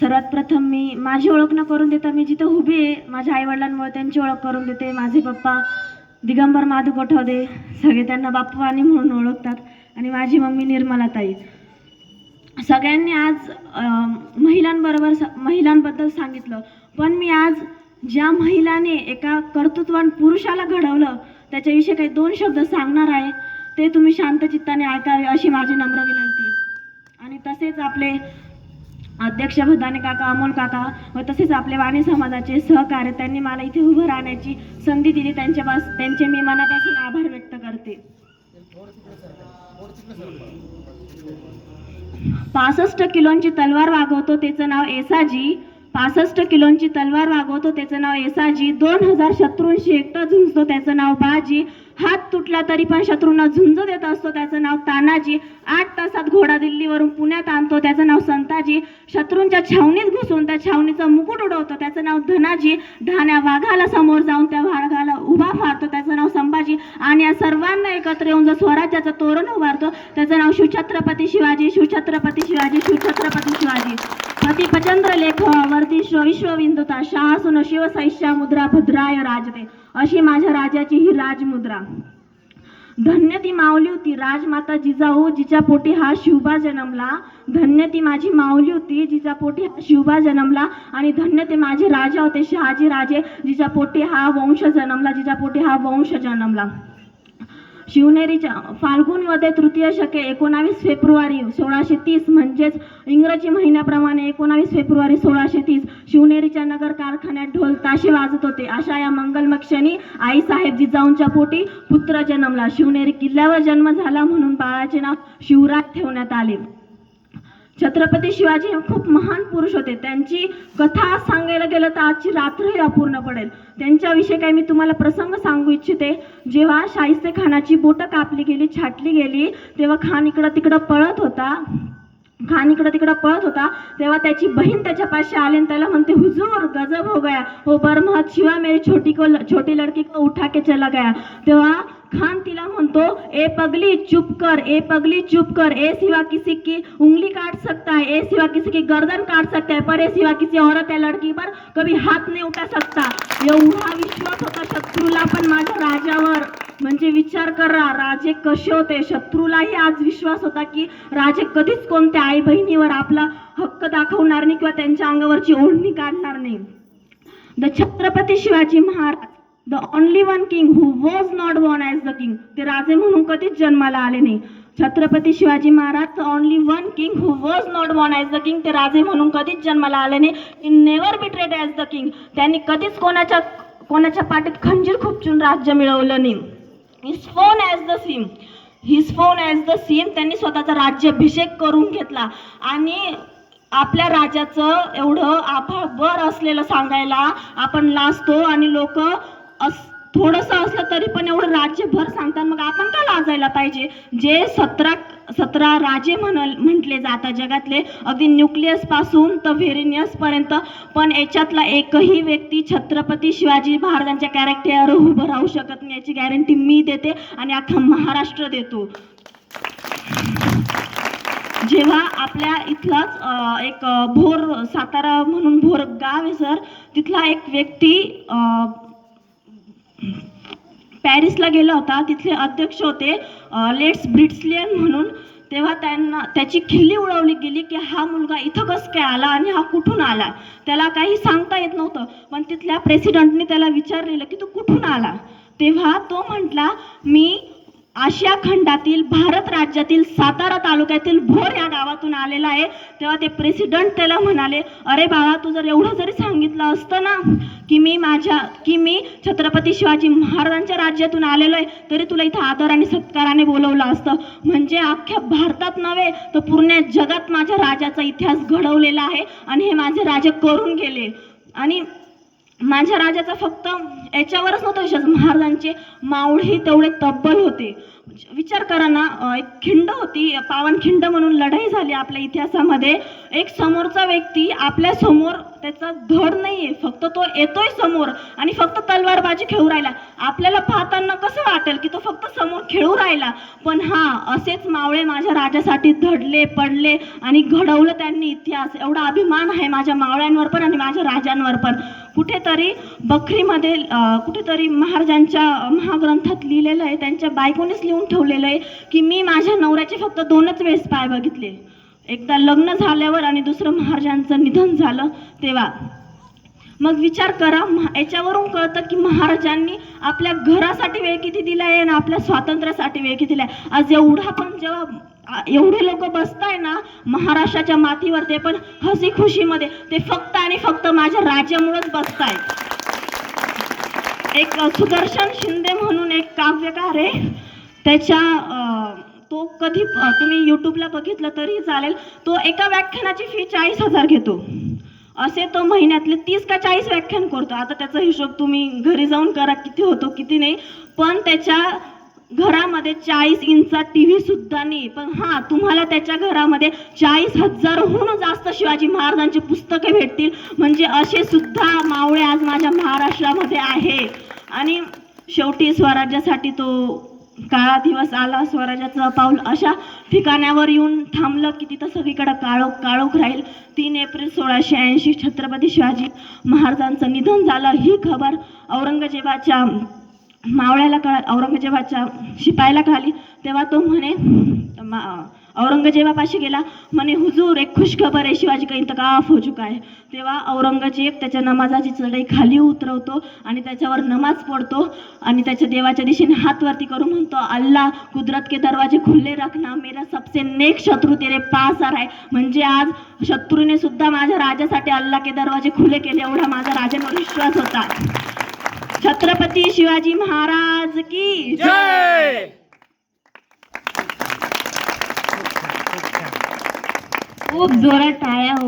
सर्वात प्रथम मी माझी ओळख न करून देता मी जिथं उभी आहे माझ्या आईवडिलांमुळे त्यांची ओळख करून देते माझे पप्पा दिगंबर माधू कोठावदे सगळे त्यांना बाप्पानी म्हणून ओळखतात आणि माझी मम्मी निर्मलाताई सगळ्यांनी आज महिलांबरोबर स- महिलांबद्दल सांगितलं. पण मी आज ज्या महिलाने एका कर्तृत्वान पुरुषाला घडवलं त्याच्याविषयी काही दोन शब्द सांगणार आहे ते तुम्ही शांत चित्ताने ऐकावे अशी माझी नम्र विनंती आणि तसेच आपले अध्यक्ष भदाने काका अमोल काका व तसेच आपले वाणी समाजाचे सहकार्य त्यांनी मला इथे उभं राहण्याची संधी दिली. त्यांच्यापास त्यांचे मी मनापासून आभार व्यक्त करते. पासष्ट किलोंची तलवार वागवतो त्याचं नाव एसाजी. पासष्ट किलोंची तलवार वागवतो त्याचं नाव एसाजी. दोन हजार शत्रूंशी एकटा झुंजतो त्याचं नाव बाजी. हात तुटला तरी पण शत्रूंना झुंज देत असतो. त्याचं नाव तानाजी. आठ तासात घोडा दिल्लीवरून पुण्यात आणतो. त्याचं नाव संताजी. शत्रूंच्या छावणीत घुसून त्या छावणीचा मुकुट उडवतो. त्याचं नाव धनाजी. धान्या वाघाला समोर जाऊन त्या वाघाला उभा फारतो त्याचं नाव संभाजी. आणि या सर्वांना एकत्र येऊन जो स्वराज्याचं तोरण उभारतो त्याचं नाव शिवछत्रपती शिवाजी शिवछत्रपती शिवाजी शिवछत्रपती शिवाजी. पती पचंद्र लेख वर्ती विश्वविंदुता शासुन शिवसैष्या मुद्रा भद्राय राजते अशी माझ्या राजाची ही राजमुद्रा. धन्य ती माऊली होती. राजमाता जिजाऊ जिच्या पोटी हा शिवबा जन्मला. धन्य ती माझी माऊली होती जिच्या पोटी हा शिवबा जन्मला. आणि धन्य ते माझे राजा होते शहाजी राजे जिच्या पोटी हा वंश जन्मला जिच्या पोटी हा वंश जन्मला. शिवनेरीच्या फाल्गुनमध्ये तृतीय शके एकोणावीस फेब्रुवारी सोळाशे तीस म्हणजेच इंग्रजी महिन्याप्रमाणे एकोणावीस फेब्रुवारी सोळाशे तीस शिवनेरीच्या नगर कारखान्यात ढोल ताशे वाजत होते. अशा या मंगलमय क्षणी आईसाहेब जिजाऊंच्या पोटी पुत्र जन्मला. शिवनेरी किल्ल्यावर जन्म झाला म्हणून बाळाचे नाव शिवराज ठेवण्यात आले. छत्रपती शिवाजी हे खूप महान पुरुष होते. त्यांची कथा सांगायला गेलं तर आजची रात्रही अपूर्ण पडेल. त्यांच्याविषयी काही मी तुम्हाला प्रसंग सांगू इच्छिते. जेव्हा शाहिस्ते खानाची बोटं कापली गेली छाटली गेली तेव्हा खान इकडं तिकडं पळत होता. खान इकडं तिकडं पळत होता. तेव्हा त्याची बहीण त्याच्या पाशी आली आणि त्याला म्हणते हुजूर गजब हो गया. हो बरमहत शिवा मेरी छोटी को छोटी लड़की को उठा के चला गया. तेव्हा खान तिला म्हणतो ए पगली चुप कर ए पगली चुप कर ए सिवा किसी की उंगली काट सकता है ए सिवा किसी की गर्दन काट सकता है पर ए सिवा किसी औरत या लड़की पर कभी हाथ नहीं उठा सकता। एवढा विश्वास होता शत्रूला पण माझ्या राजावर. म्हणजे विचार करा राजे कसे होते? शत्रूलाही आज विश्वास होता की राजे कधीच कोणत्या आई बहिणीवर आपला हक्क दाखवणार नाही किंवा त्यांच्या अंगावरची ओढणी काढणार नाही. The Chhatrapati Shivaji Maharaj the only one king who was not born as the king ते राजे म्हणून कधीच जन्माला आले नाही. Chhatrapati Shivaji Maharaj the only one king who was not born as the king ते राजे म्हणून कधीच जन्माला आले नाही. In never be trade as the king त्यांनी कधीच कोणाच्या कोणाच्या पाठीत खंजीर खुपचून राज्य मिळवलं नाही. His phone as the seem his phone as the seem त्यांनी स्वतःचा राज्याभिषेक करून घेतला. आणि आपल्या राजाचं एवढं आभाळभर असलेलं सांगायला आपण लाजतो आणि लोक थोडंसं असलं तरी पण एवढं राज्यभर सांगतात मग आपण का लाजायला पाहिजे? जे सतरा सतरा राजे म्हण म्हटले जातात जगातले अगदी न्यूक्लियसपासून तर व्हेरिनियस पर्यंत पण याच्यातला एकही व्यक्ती छत्रपती शिवाजी महाराजांच्या कॅरेक्टर उभं राहू शकत नाही याची गॅरंटी मी देते आणि अख्खा महाराष्ट्र देतो. जेव्हा आपल्या इथलाच एक भोर सातारा म्हणून भोर गाव आहे सर तिथला एक व्यक्ती पॅरिसला गेला होता. तिथले अध्यक्ष होते लेट्स ब्रिट्सलियन म्हणून. तेव्हा त्यांना त्याची खिल्ली उडवली गेली की हा मुलगा इथं कसं काय आला आणि हा कुठून आला? त्याला काही सांगता येत नव्हतं. पण तिथल्या प्रेसिडेंटने त्याला विचारलेलं की तू कुठून आला? तेव्हा तो म्हटला मी आशिया खंडातील भारत राज्यातील सातारा तालुक्यातील भोर या गावातून आलेला आहे. तेव्हा ते प्रेसिडेंट त्याला म्हणाले अरे बाळा तू जर एवढं जरी सांगितलं असतं ना की मी माझ्या की मी छत्रपती शिवाजी महाराजांच्या राज्यातून आलेलो आहे तरी तुला इथं आदर आणि सत्काराने बोलवलं असतं. म्हणजे अख्ख्या भारतात नव्हे तर पूर्ण जगात माझ्या राजाचा इतिहास घडवलेला आहे आणि हे माझे राजे करून गेले. आणि माझ्या राजाचा फक्त याच्यावरच नव्हता विश्वास. महाराजांचे मावळेही तेवढे तब्बल होते. विचार करा ना एक खिंड होती पावनखिंड म्हणून लढाई झाली आपल्या इतिहासामध्ये. एक समोरचा व्यक्ती आपल्यासमोर त्याचा धड नाहीये. फक्त तो येतोय समोर आणि फक्त तलवारबाजी खेळू राहिला. आपल्याला पाहताना कसं वाटेल की तो फक्त समोर खेळू राहिला? पण हा असेच मावळे माझ्या राजासाठी धडले पडले आणि घडवलं त्यांनी इतिहास. एवढा अभिमान आहे माझ्या मावळ्यांवर पण आणि माझ्या राजांवर पण. कुठेतरी बखरीमध्ये कुठेतरी महाराजांच्या महाग्रंथात लिहिलेलं आहे त्यांच्या बायकोनेच लिहून ठेवलेलं आहे की मी माझ्या नवऱ्याचे फक्त दोनच वेळेस पाय बघितले. एकदा लग्न झाल्यावर आणि दुसरं महाराजांचं निधन झालं तेव्हा. मग विचार करा याच्यावरून कळतं की महाराजांनी आपल्या घरासाठी वेळ किती दिलाय आणि आपल्या स्वातंत्र्यासाठी वेळ किती दिला आहे आज एवढा पण जेव्हा एवढे लोक बसताय ना महाराष्ट्राच्या मातीवर ते पण हसी खुशीमध्ये ते फक्त आणि फक्त माझ्या राज्यामुळेच बसताय. एक सुदर्शन शिंदे म्हणून एक काव्यकार आहे. त्याच्या तो कधी तुम्ही यूट्यूबला बघितलं तरी चालेल. तो एका व्याख्यानाची फी चाळीस हजार घेतो. असे तो महिन्यातले तीस का चाळीस व्याख्यान करतो. आता त्याचा हिशोब तुम्ही घरी जाऊन करा किती होतो किती नाही. पण त्याच्या घरामध्ये चाळीस इंचचा टी व्ही सुद्धा नाही. पण हा तुम्हाला त्याच्या घरामध्ये चाळीस हजारहून जास्त शिवाजी महाराजांची पुस्तके भेटतील. म्हणजे असे सुद्धा मावळे आज माझ्या महाराष्ट्रामध्ये आहे. आणि शेवटी स्वराज्यासाठी तो काळा दिवस आला. स्वराज्याचं पाऊल अशा ठिकाणावर येऊन थांबलं की तिथं सगळीकडं काळोख काळोख राहील. तीन एप्रिल सोळाशे ऐंशी छत्रपती शिवाजी महाराजांचं निधन झालं. ही खबर औरंगजेबाच्या मावळ्याला कळ औरंगजेबाच्या शिपायाला कळाली. तेव्हा तो म्हणे मा- औरंगजेबापाशी गेला. म्हणे हुजूर एक खुशखबर आहे शिवाजी का इंतकाफ हो चुका आहे. तेव्हा औरंगजेब त्याच्या नमाजाची चढाई खाली उतरवतो आणि त्याच्यावर नमाज पडतो आणि त्याच्या देवाच्या दिशेने हात वरती करून म्हणतो अल्ला कुदरत के दरवाजे खुले राखना. मेरा सबसे नेक शत्रू तेरे पास आ आहे म्हणजे आज शत्रूने सुद्धा माझ्या राजासाठी अल्ला के दरवाजे खुले केले एवढा माझा राजांवर विश्वास होता. छत्रपती शिवाजी महाराज की जय! खूप जोरात टाळ्या हो